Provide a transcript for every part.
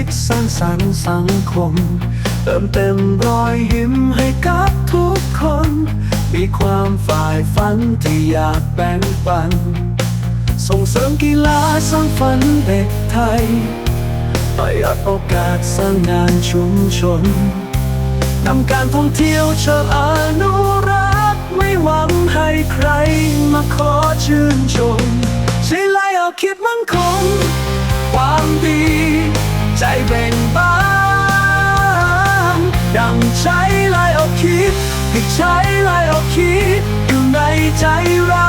คิดสร้างสรรค์สังคม เติมเต็มรอยยิ้มให้กับทุกคน มีความฝ่ายฝันที่อยากแบ่งปัน ส่งเสริมกีฬาสร้างฝันเด็กไทยประหยัดโอกาสสร้างงานชุมชนนำการท่องเที่ยวเชิงอนุรักษ์ไม่หวังให้ใครมาขอชื่นชม ใช้ไล่เอาคิดมั่นคงความดี บ่งบานดังใช้ไล่เอาคิดให้ใช้ไล่เอาคิดอยู่ในใจเรา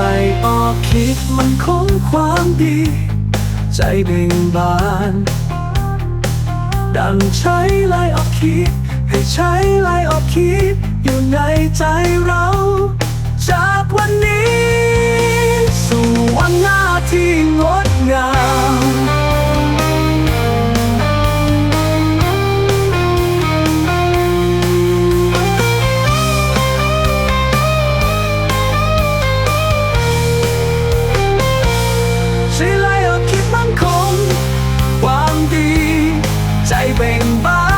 ใช่ไล่ออกคิดมันคงความดี ใจเบ่งบาน ดังใช้ไล่ออกคิด ให้ใช้ไล่ออกคิด อยู่ในใจเรา time